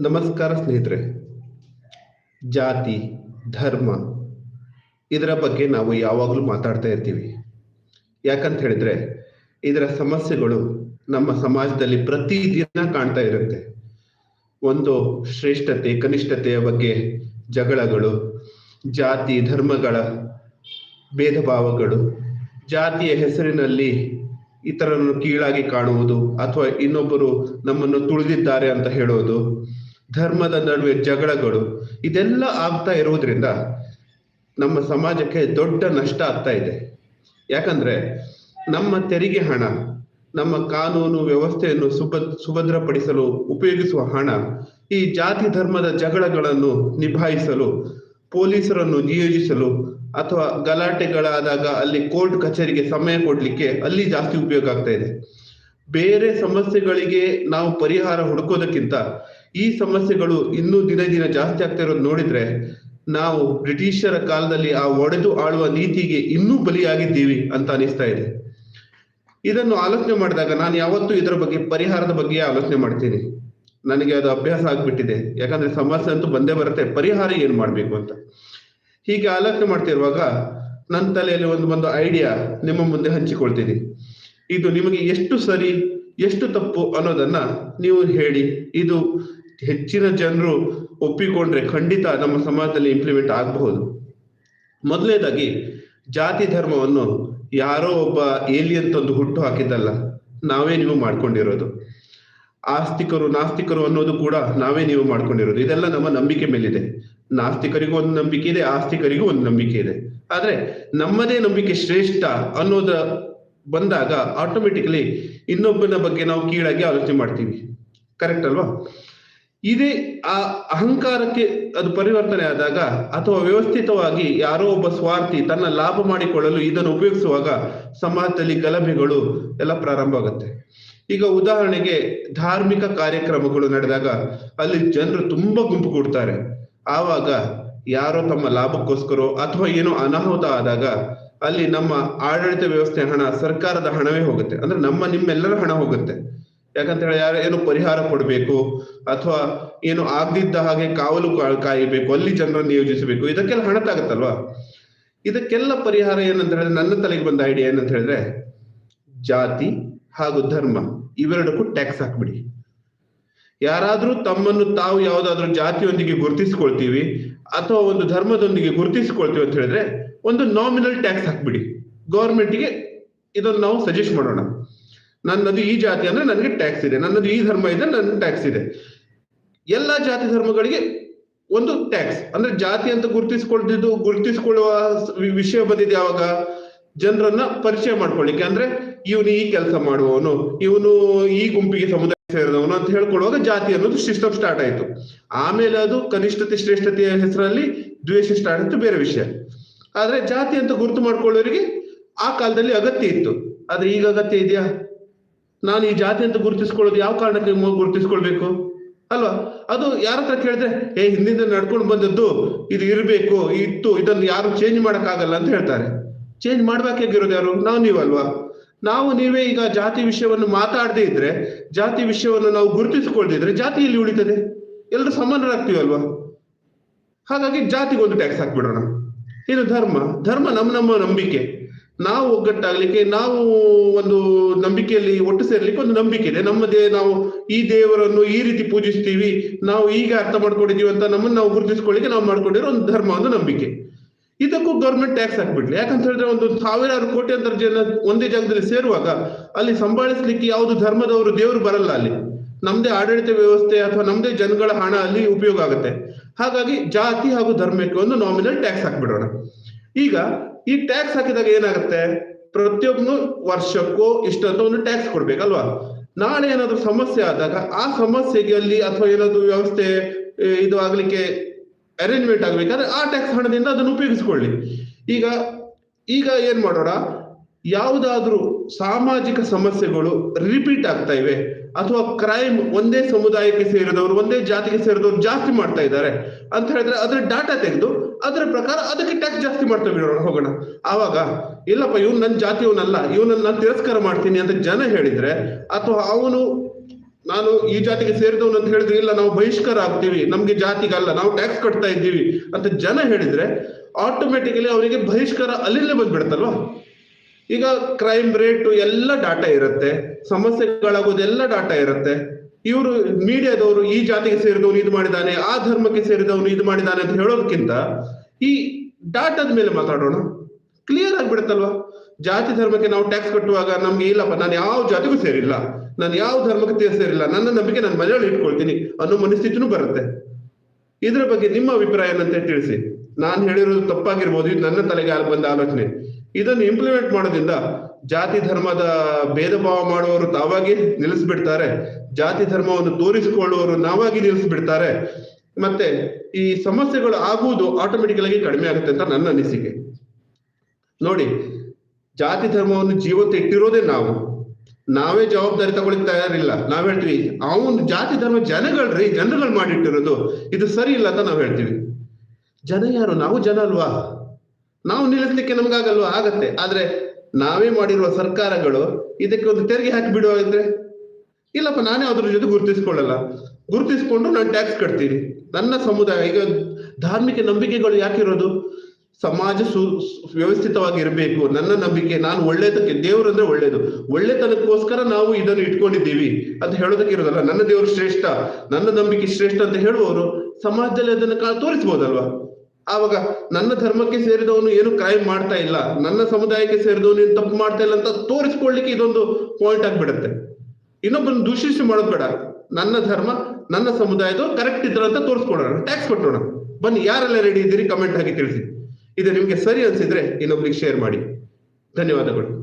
ನಮಸ್ಕಾರ ಸ್ನೇಹಿತರೆ. ಜಾತಿ, ಧರ್ಮ, ಇದರ ಬಗ್ಗೆ ನಾವು ಯಾವಾಗಲೂ ಮಾತಾಡ್ತಾ ಇರ್ತೀವಿ. ಯಾಕಂತ ಹೇಳಿದ್ರೆ, ಇದರ ಸಮಸ್ಯೆಗಳು ನಮ್ಮ ಸಮಾಜದಲ್ಲಿ ಪ್ರತಿದಿನ ಕಾಣ್ತಾ ಇರುತ್ತೆ. ಒಂದು ಶ್ರೇಷ್ಠತೆ, ಕನಿಷ್ಠತೆಯ ಬಗ್ಗೆ ಜಗಳಗಳು, ಜಾತಿ, ಧರ್ಮಗಳ ಭೇದ ಭಾವಗಳು ಜಾತಿಯ ಹೆಸರಿನಲ್ಲಿ ಇತರರನ್ನು ಕೀಳಾಗಿ ಕಾಣುವುದು ಅಥವಾ ಇನ್ನೊಬ್ಬರು ನಮ್ಮನ್ನು ತುಳಿದಿದ್ದಾರೆ ಅಂತ ಹೇಳೋದು ಧರ್ಮದ ನಡುವೆ ಜಗಳಗಳು ಇದೆಲ್ಲ ಆಗ್ತಾ ಇರುವುದರಿಂದ ನಮ್ಮ ಸಮಾಜಕ್ಕೆ ದೊಡ್ಡ ನಷ್ಟ ಆಗ್ತಾ ಇದೆ. ಯಾಕಂದ್ರೆ ನಮ್ಮ ತೆರಿಗೆ ಹಣ, ನಮ್ಮ ಕಾನೂನು ವ್ಯವಸ್ಥೆಯನ್ನು ಸುಭ, ಸುಭದ್ರಪಡಿಸಲು, ಉಪಯೋಗಿಸುವ ಹಣ, ಈ ಜಾತಿ ಧರ್ಮದ ಜಗಳಗಳನ್ನು ನಿಭಾಯಿಸಲು, ಪೊಲೀಸರನ್ನು ನಿಯೋಜಿಸಲು ಅಥವಾ ಗಲಾಟೆಗಳಾದಾಗ ಅಲ್ಲಿ ಕೋರ್ಟ್ ಕಚೇರಿಗೆ ಸಮಯ ಕೊಡ್ಲಿಕ್ಕೆ ಅಲ್ಲಿ ಜಾಸ್ತಿ ಉಪಯೋಗ ಆಗ್ತಾ ಇದೆ. ಬೇರೆ ಸಮಸ್ಯೆಗಳಿಗೆ ನಾವು ಪರಿಹಾರ ಹುಡುಕೋದಕ್ಕಿಂತ ಈ ಸಮಸ್ಯೆಗಳು ಇನ್ನೂ ದಿನ ದಿನ ಜಾಸ್ತಿ ಆಗ್ತಾ ಇರೋದು ನೋಡಿದ್ರೆ ನಾವು ಬ್ರಿಟಿಷರ ಕಾಲದಲ್ಲಿ ಆ ಒಡೆದು ಆಳುವ ನೀತಿಗೆ ಇನ್ನೂ ಬಲಿಯಾಗಿದ್ದೀವಿ ಅಂತ ಅನಿಸ್ತಾ ಇದೆ. ಇದನ್ನು ಆಲೋಚನೆ ಮಾಡಿದಾಗ ನಾನು ಯಾವತ್ತೂ ಇದರ ಬಗ್ಗೆ ಪರಿಹಾರದ ಬಗ್ಗೆ ಆಲೋಚನೆ ಮಾಡ್ತೀನಿ. ನನಗೆ ಅದು ಅಭ್ಯಾಸ ಆಗ್ಬಿಟ್ಟಿದೆ. ಯಾಕಂದ್ರೆ ಸಮಸ್ಯೆ ಅಂತೂ ಬಂದೇ ಬರುತ್ತೆ, ಪರಿಹಾರ ಏನ್ ಮಾಡ್ಬೇಕು ಅಂತ. ಹೀಗೆ ಆಲೋಚನೆ ಮಾಡ್ತಿರುವಾಗ ನನ್ನ ತಲೆಯಲ್ಲಿ ಒಂದು ಒಂದು ಐಡಿಯಾ ನಿಮ್ಮ ಮುಂದೆ ಹಂಚಿಕೊಳ್ತೀನಿ. ಇದು ನಿಮಗೆ ಎಷ್ಟು ಸರಿ ಎಷ್ಟು ತಪ್ಪು ಅನ್ನೋದನ್ನ ನೀವು ಹೇಳಿ. ಇದು ಹೆಚ್ಚಿನ ಜನರು ಒಪ್ಪಿಕೊಂಡ್ರೆ ಖಂಡಿತ ನಮ್ಮ ಸಮಾಜದಲ್ಲಿ ಇಂಪ್ಲಿಮೆಂಟ್ ಆಗಬಹುದು. ಮೊದಲನೇದಾಗಿ, ಜಾತಿ ಧರ್ಮವನ್ನು ಯಾರೋ ಒಬ್ಬ ಏಲಿಯನ್ ತಂದು ಹುಟ್ಟು ಹಾಕಿದ್ದಲ್ಲ, ನಾವೇ ನೀವು ಮಾಡ್ಕೊಂಡಿರೋದು. ಆಸ್ತಿಕರು, ನಾಸ್ತಿಕರು ಅನ್ನೋದು ಕೂಡ ನಾವೇ ನೀವು ಮಾಡ್ಕೊಂಡಿರೋದು. ಇದೆಲ್ಲ ನಮ್ಮ ನಂಬಿಕೆ ಮೇಲಿದೆ. ನಾಸ್ತಿಕರಿಗೂ ಒಂದು ನಂಬಿಕೆ ಇದೆ, ಆಸ್ತಿಕರಿಗೂ ಒಂದು ನಂಬಿಕೆ ಇದೆ. ಆದ್ರೆ ನಮ್ಮದೇ ನಂಬಿಕೆ ಶ್ರೇಷ್ಠ ಅನ್ನೋದ ಬಂದಾಗ ಆಟೋಮೆಟಿಕಲಿ ಇನ್ನೊಬ್ಬನ ಬಗ್ಗೆ ನಾವು ಕೀಳಾಗಿ ಆಲೋಚನೆ ಮಾಡ್ತೀವಿ. ಕರೆಕ್ಟ್ ಅಲ್ವಾ? ಇದೇ ಆ ಅಹಂಕಾರಕ್ಕೆ ಅದು ಪರಿವರ್ತನೆ ಆದಾಗ ಅಥವಾ ವ್ಯವಸ್ಥಿತವಾಗಿ ಯಾರೋ ಒಬ್ಬ ಸ್ವಾರ್ಥಿ ತನ್ನ ಲಾಭ ಮಾಡಿಕೊಳ್ಳಲು ಇದನ್ನು ಉಪಯೋಗಿಸುವಾಗ ಸಮಾಜದಲ್ಲಿ ಗಲಭೆಗಳು ಎಲ್ಲ ಪ್ರಾರಂಭ ಆಗುತ್ತೆ. ಈಗ ಉದಾಹರಣೆಗೆ ಧಾರ್ಮಿಕ ಕಾರ್ಯಕ್ರಮಗಳು ನಡೆದಾಗ ಅಲ್ಲಿ ಜನರು ತುಂಬಾ ಗುಂಪು ಕೊಡ್ತಾರೆ. ಆವಾಗ ಯಾರೋ ತಮ್ಮ ಲಾಭಕ್ಕೋಸ್ಕರ ಅಥವಾ ಏನೋ ಅನಾಹುತ ಆದಾಗ ಅಲ್ಲಿ ನಮ್ಮ ಆಡಳಿತ ವ್ಯವಸ್ಥೆ ಹಣ ಸರ್ಕಾರದ ಹಣವೇ ಹೋಗುತ್ತೆ. ಅಂದ್ರೆ ನಮ್ಮ ನಿಮ್ಮೆಲ್ಲರ ಹಣ ಹೋಗುತ್ತೆ. ಯಾಕಂತ ಹೇಳಿ ಯಾರು ಏನು ಪರಿಹಾರ ಕೊಡಬೇಕು ಅಥವಾ ಏನು ಆಗದಿದ್ದ ಹಾಗೆ ಕಾವಲು ಕಾಯಬೇಕು, ಅಲ್ಲಿ ಜನರನ್ನು ನಿಯೋಜಿಸಬೇಕು, ಇದಕ್ಕೆಲ್ಲ ಹಣ ತಾಗತ್ತಲ್ವಾ ಇದಕ್ಕೆಲ್ಲ ಪರಿಹಾರ ಏನಂತ ಹೇಳಿದ್ರೆ ನನ್ನ ತಲೆಗೆ ಬಂದ ಐಡಿಯಾ ಏನಂತ ಹೇಳಿದ್ರೆ ಜಾತಿ ಹಾಗೂ ಧರ್ಮ ಇವೆರಡಕ್ಕೂ ಟ್ಯಾಕ್ಸ್ ಹಾಕ್ಬಿಡಿ. ಯಾರಾದ್ರೂ ತಮ್ಮನ್ನು ತಾವು ಯಾವುದಾದ್ರೂ ಜಾತಿಯೊಂದಿಗೆ ಗುರುತಿಸ್ಕೊಳ್ತೀವಿ ಅಥವಾ ಒಂದು ಧರ್ಮದೊಂದಿಗೆ ಗುರುತಿಸ್ಕೊಳ್ತೀವಿ ಅಂತ ಹೇಳಿದ್ರೆ ಒಂದು ನಾಮಿನಲ್ ಟ್ಯಾಕ್ಸ್ ಹಾಕ್ಬಿಡಿ. ಗೌರ್ಮೆಂಟ್ಗೆ ಇದನ್ನು ನಾವು ಸಜೆಸ್ಟ್ ಮಾಡೋಣ. ನನ್ನದು ಈ ಜಾತಿ ಅಂದ್ರೆ ನನಗೆ ಟ್ಯಾಕ್ಸ್ ಇದೆ. ನನ್ನದು ಈ ಧರ್ಮ ಇದೆ ನನ್ನ ಟ್ಯಾಕ್ಸ್ ಇದೆ. ಎಲ್ಲಾ ಜಾತಿ ಧರ್ಮಗಳಿಗೆ ಒಂದು ಟ್ಯಾಕ್ಸ್ ಅಂದ್ರೆ ಜಾತಿ ಅಂತ ಗುರುತಿಸ್ಕೊಳ್ತಿದ್ದು ಗುರುತಿಸ್ಕೊಳ್ಳುವ ವಿಷಯ ಬಂದಿದೆ ಯಾವಾಗ? ಜನರನ್ನ ಪರಿಚಯ ಮಾಡ್ಕೊಳ್ಳಿಕ್ಕೆ. ಅಂದ್ರೆ ಇವನು ಈ ಕೆಲಸ ಮಾಡುವವನು, ಇವನು ಈ ಗುಂಪಿಗೆ ಸಮುದಾಯ ಸೇರಿದವನು ಅಂತ ಹೇಳ್ಕೊಳ್ಳುವಾಗ ಜಾತಿ ಅನ್ನೋದು ಸಿಸ್ಟಮ್ ಸ್ಟಾರ್ಟ್ ಆಯ್ತು. ಆಮೇಲೆ ಅದು ಕನಿಷ್ಠತೆ, ಶ್ರೇಷ್ಠತೆಯ ಹೆಸರಲ್ಲಿ ದ್ವೇಷ ಸ್ಟಾರ್ಟ್ ಅಂತ ಬೇರೆ ವಿಷಯ. ಆದ್ರೆ ಜಾತಿ ಅಂತ ಗುರುತು ಮಾಡ್ಕೊಳ್ಳೋರಿಗೆ ಆ ಕಾಲದಲ್ಲಿ ಅಗತ್ಯ ಇತ್ತು. ಆದ್ರೆ ಈಗ ಅಗತ್ಯ ಇದೆಯಾ? ನಾನು ಈ ಜಾತಿ ಅಂತ ಗುರುತಿಸ್ಕೊಳ್ಳೋದು ಯಾವ ಕಾರಣಕ್ಕೆ ಗುರುತಿಸ್ಕೊಳ್ಬೇಕು? ಅಲ್ವಾ? ಅದು ಯಾರ ಹತ್ರ ಕೇಳಿದ್ರೆ, ಏ, ಹಿಂದಿಂದ ನಡ್ಕೊಂಡು ಬಂದದ್ದು ಇದು ಇರಬೇಕು, ಇತ್ತು, ಇದನ್ನು ಯಾರು ಚೇಂಜ್ ಮಾಡಕ್ಕಾಗಲ್ಲ ಅಂತ ಹೇಳ್ತಾರೆ. ಚೇಂಜ್ ಮಾಡ್ಬೇಕಾಗಿರೋದು ಯಾರು? ನಾವು ನೀವಲ್ವಾ ನಾವು ನೀವೇ ಈಗ ಜಾತಿ ವಿಷಯವನ್ನು ಮಾತಾಡದೇ ಇದ್ರೆ, ಜಾತಿ ವಿಷಯವನ್ನು ನಾವು ಗುರುತಿಸಿಕೊಳ್ಳದಿದ್ರೆ ಜಾತಿ ಎಲ್ಲಿ ಉಳಿತದೆ? ಎಲ್ಲರೂ ಸಮಾನರಾಗ್ತೀವಲ್ವಾ? ಹಾಗಾಗಿ ಜಾತಿಗೊಂದು ಟ್ಯಾಕ್ಸ್ ಹಾಕ್ಬಿಡೋಣ. ಇದು ಧರ್ಮ. ಧರ್ಮ ನಮ್ಮ ನಮ್ಮ ನಂಬಿಕೆ. ನಾವು ಒಗ್ಗಟ್ಟಾಗ್ಲಿಕ್ಕೆ, ನಾವು ಒಂದು ನಂಬಿಕೆಯಲ್ಲಿ ಒಟ್ಟು ಸೇರ್ಲಿಕ್ಕೆ ಒಂದು ನಂಬಿಕೆ ಇದೆ. ನಮ್ಮದೇ ನಾವು ಈ ದೇವರನ್ನು ಈ ರೀತಿ ಪೂಜಿಸ್ತೀವಿ, ನಾವು ಈಗ ಅರ್ಥ ಮಾಡ್ಕೊಂಡಿದೀವಿ ಅಂತ ನಮ್ಮನ್ನು ನಾವು ಗುರುತಿಸ್ಕೊಳ್ಳಿಕ್ಕೆ ನಾವು ಮಾಡ್ಕೊಂಡಿರೋ ಒಂದು ಧರ್ಮ, ಒಂದು ನಂಬಿಕೆ. ಇದಕ್ಕೂ ಗೌರ್ಮೆಂಟ್ ಟ್ಯಾಕ್ಸ್ ಹಾಕ್ಬಿಡ್ಲಿ. ಯಾಕಂತ ಹೇಳಿದ್ರೆ ಒಂದು ಸಾವಿರಾರು ಕೋಟಿ ಜನ ಒಂದೇ ಜಾಗದಲ್ಲಿ ಸೇರುವಾಗ ಅಲ್ಲಿ ಸಂಭಾಳಿಸ್ಲಿಕ್ಕೆ ಯಾವುದು ಧರ್ಮದವರು ದೇವರು ಬರಲ್ಲ ಅಲ್ಲಿ. ನಮ್ದೇ ಆಡಳಿತ ವ್ಯವಸ್ಥೆ ಅಥವಾ ನಮ್ದೇ ಜನಗಳ ಹಣ ಅಲ್ಲಿ ಉಪಯೋಗ ಆಗುತ್ತೆ. ಹಾಗಾಗಿ ಜಾತಿ ಹಾಗೂ ಧರ್ಮಕ್ಕೆ ಒಂದು ನಾಮಿನಲ್ ಟ್ಯಾಕ್ಸ್ ಹಾಕ್ಬಿಡೋಣ. ಈಗ ಈ ಟ್ಯಾಕ್ಸ್ ಹಾಕಿದಾಗ ಏನಾಗುತ್ತೆ? ಪ್ರತಿಯೊಬ್ಬನು ವರ್ಷಕ್ಕೂ ಇಷ್ಟಂತ ಒಂದು ಟ್ಯಾಕ್ಸ್ ಕೊಡ್ಬೇಕಲ್ವಾ? ನಾಳೆ ಏನಾದ್ರು ಸಮಸ್ಯೆ ಆದಾಗ ಆ ಸಮಸ್ಯೆಗೆ ಅಲ್ಲಿ ಅಥವಾ ಏನಾದ್ರು ವ್ಯವಸ್ಥೆ ಇದು ಆಗ್ಲಿಕ್ಕೆ ಅರೇಂಜ್ಮೆಂಟ್ ಆಗ್ಬೇಕಾದ್ರೆ ಆ ಟ್ಯಾಕ್ಸ್ ಹಣದಿಂದ ಅದನ್ನು ಉಪಯೋಗಿಸ್ಕೊಳ್ಳಿ. ಈಗ ಈಗ ಏನ್ ಮಾಡೋಣ? ಯಾವುದಾದ್ರೂ ಸಾಮಾಜಿಕ ಸಮಸ್ಯೆಗಳು ರಿಪೀಟ್ ಆಗ್ತಾ ಇವೆ, ಅಥವಾ ಕ್ರೈಮ್ ಒಂದೇ ಸಮುದಾಯಕ್ಕೆ ಸೇರಿದವರು, ಒಂದೇ ಜಾತಿಗೆ ಸೇರಿದವರು ಜಾಸ್ತಿ ಮಾಡ್ತಾ ಇದ್ದಾರೆ ಅಂತ ಹೇಳಿದ್ರೆ ಅದ್ರ ಡಾಟಾ ತೆಗೆದು ಅದರ ಪ್ರಕಾರ ಅದಕ್ಕೆ ಟ್ಯಾಕ್ಸ್ ಜಾಸ್ತಿ ಮಾಡ್ತಾ ಬಿಡೋಣ ಹೋಗೋಣ. ಆವಾಗ, ಇಲ್ಲಪ್ಪ, ಇವ್ನು ನನ್ನ ಜಾತಿಯವನಲ್ಲ, ಇವನನ್ನ ನಾನು ತಿರಸ್ಕಾರ ಮಾಡ್ತೀನಿ ಅಂತ ಜನ ಹೇಳಿದ್ರೆ, ಅಥವಾ ಅವನು ನಾನು ಈ ಜಾತಿಗೆ ಸೇರಿದವನು ಅಂತ ಹೇಳಿದ್ರೆ, ಇಲ್ಲ, ನಾವು ಬಹಿಷ್ಕಾರ ಆಗ್ತೀವಿ, ನಮ್ಗೆ ಜಾತಿಗಲ್ಲ, ನಾವು ಟ್ಯಾಕ್ಸ್ ಕಟ್ತಾ ಇದ್ದೀವಿ ಅಂತ ಜನ ಹೇಳಿದ್ರೆ ಆಟೋಮೆಟಿಕಲಿ ಅವರಿಗೆ ಬಹಿಷ್ಕಾರ ಅಲ್ಲಿಂದಲೇ ಬಂದ್ಬಿಡುತ್ತಲ್ವಾ? ಈಗ ಕ್ರೈಮ್ ರೇಟ್ ಎಲ್ಲ ಡಾಟಾ ಇರುತ್ತೆ, ಸಮಸ್ಯೆಗಳಾಗೋದೆಲ್ಲ ಡಾಟಾ ಇರುತ್ತೆ. ಇವರು ಮೀಡಿಯಾದವರು ಈ ಜಾತಿಗೆ ಸೇರಿದವನು ಇದು ಮಾಡಿದಾನೆ, ಆ ಧರ್ಮಕ್ಕೆ ಸೇರಿದವನು ಇದು ಮಾಡಿದಾನೆ ಅಂತ ಹೇಳೋದಕ್ಕಿಂತ ಈ ಡಾಟಾದ ಮೇಲೆ ಮಾತಾಡೋಣ. ಕ್ಲಿಯರ್ ಆಗ್ಬಿಡುತ್ತಲ್ವಾ? ಜಾತಿ ಧರ್ಮಕ್ಕೆ ನಾವು ಟ್ಯಾಕ್ಸ್ ಕಟ್ಟುವಾಗ ನಮ್ಗೆ, ಇಲ್ಲಪ್ಪ, ನಾನು ಯಾವ ಜಾತಿಗೂ ಸೇರಿಲ್ಲ. ನಾನು ಯಾವ ಧರ್ಮಕ್ಕೆ ಸೇರಿಲ್ಲ ನನ್ನ ನಂಬಿಕೆ ನಾನು ಮನೆಯಲ್ಲಿ ಇಟ್ಕೊಳ್ತೀನಿ ಅನ್ನೋ ಮನಸ್ಥಿತಿನೂ ಬರುತ್ತೆ. ಇದ್ರ ಬಗ್ಗೆ ನಿಮ್ಮ ಅಭಿಪ್ರಾಯ ಏನಂತ ತಿಳಿಸಿ. ನಾನು ಹೇಳಿರೋದು ತಪ್ಪಾಗಿರ್ಬೋದು, ಇದು ನನ್ನ ತಲೆಗೆ ಬಂದ ಆಲೋಚನೆ. ಇದನ್ನು ಇಂಪ್ಲಿಮೆಂಟ್ ಮಾಡೋದ್ರಿಂದ ಜಾತಿ ಧರ್ಮದ ಭೇದ ಭಾವ ಮಾಡುವವರು ತಾವಾಗಿ ನಿಲ್ಲಿಸ್ಬಿಡ್ತಾರೆ. ಜಾತಿ ಧರ್ಮವನ್ನು ತೋರಿಸಿಕೊಳ್ಳುವವರು ನಾವಾಗಿ ನಿಲ್ಲಿಸ್ಬಿಡ್ತಾರೆ. ಮತ್ತೆ ಈ ಸಮಸ್ಯೆಗಳು ಆಗುವುದು ಆಟೋಮೆಟಿಕಲ್ ಆಗಿ ಕಡಿಮೆ ಆಗುತ್ತೆ ಅಂತ ನನ್ನ ಅನಿಸಿಕೆ. ನೋಡಿ, ಜಾತಿ ಧರ್ಮವನ್ನು ಜೀವಂತ ಇಟ್ಟಿರೋದೇ ನಾವು. ನಾವೇ ಜವಾಬ್ದಾರಿ ತಗೊಳ್ಳಿಕ್ ತಯಾರಿಲ್ಲ. ನಾವ್ ಹೇಳ್ತೀವಿ ಒಂದು ಜಾತಿ ಧರ್ಮ ಜನಗಳ್ರಿ, ಜನರುಗಳು ಮಾಡಿಟ್ಟಿರೋದು. ಇದು ಸರಿ ಇಲ್ಲ ಅಂತ ನಾವ್ ಹೇಳ್ತೀವಿ. ಜನ ಯಾರು? ನಾವು ಜನ ಅಲ್ವಾ? ನಾವು ನಿಲ್ಲಿಸ್ಲಿಕ್ಕೆ ನಮ್ಗಾಗಲ್ವಾ? ಆಗತ್ತೆ. ಆದ್ರೆ ನಾವೇ ಮಾಡಿರುವ ಸರ್ಕಾರಗಳು ಇದಕ್ಕೆ ಒಂದು ತೆರಿಗೆ ಹಾಕಿ ಬಿಡುವಾಗಿದ್ರೆ ಇಲ್ಲಪ್ಪ, ನಾನೇ ಅದ್ರ ಜೊತೆ ಗುರುತಿಸ್ಕೊಳ್ಳಲ್ಲ. ಗುರುತಿಸ್ಕೊಂಡು ನಾನು ಟ್ಯಾಕ್ಸ್ ಕಟ್ತೀನಿ. ನನ್ನ ಸಮುದಾಯ, ಈಗ ಧಾರ್ಮಿಕ ನಂಬಿಕೆಗಳು ಯಾಕಿರೋದು? ಸಮಾಜ ಸು ವ್ಯವಸ್ಥಿತವಾಗಿ ಇರಬೇಕು ನನ್ನ ನಂಬಿಕೆ, ನಾನು ಒಳ್ಳೇದಕ್ಕೆ ದೇವರು ಅಂದ್ರೆ ಒಳ್ಳೇದು ಒಳ್ಳೆತನಕ್ಕೋಸ್ಕರ ನಾವು ಇದನ್ನು ಇಟ್ಕೊಂಡಿದ್ದೀವಿ ಅಂತ ಹೇಳೋದಕ್ಕೆ ಇರೋದಲ್ಲ ನನ್ನ ದೇವರು ಶ್ರೇಷ್ಠ, ನನ್ನ ನಂಬಿಕೆ ಶ್ರೇಷ್ಠ ಅಂತ ಹೇಳುವವರು ಸಮಾಜದಲ್ಲಿ ಅದನ್ನ ತೋರಿಸ್ಬೋದಲ್ವಾ? ಆವಾಗ ನನ್ನ ಧರ್ಮಕ್ಕೆ ಸೇರಿದವನು ಏನು ಕ್ರೈಮ್ ಮಾಡ್ತಾ ಇಲ್ಲ, ನನ್ನ ಸಮುದಾಯಕ್ಕೆ ಸೇರಿದವನು ಏನು ತಪ್ಪು ಮಾಡ್ತಾ ಇಲ್ಲ ಅಂತ ತೋರಿಸ್ಕೊಳ್ಳಿಕ್ಕೆ ಇದೊಂದು ಪಾಯಿಂಟ್ ಆಗ್ಬಿಡುತ್ತೆ. ಇನ್ನೊಬ್ಬನ ದೂಷಿಸಿ ಮಾಡೋದ್ ಬೇಡ. ನನ್ನ ಧರ್ಮ, ನನ್ನ ಸಮುದಾಯದ ಕರೆಕ್ಟ್ ಇದ್ರ ಅಂತ ತೋರಿಸ್ಕೊಡೋಣ ಟ್ಯಾಕ್ಸ್ ಕೊಟ್ಟೋಣ. ಬನ್ನಿ, ಯಾರೆಲ್ಲ ರೆಡಿ ಇದ್ದೀರಿ? ಕಮೆಂಟ್ ಹಾಕಿ ತಿಳಿಸಿ. ಇದು ನಿಮಗೆ ಸರಿ ಅನಿಸಿದ್ರೆ ಇನ್ನೊಬ್ರಿಗೆ ಶೇರ್ ಮಾಡಿ. ಧನ್ಯವಾದಗಳು.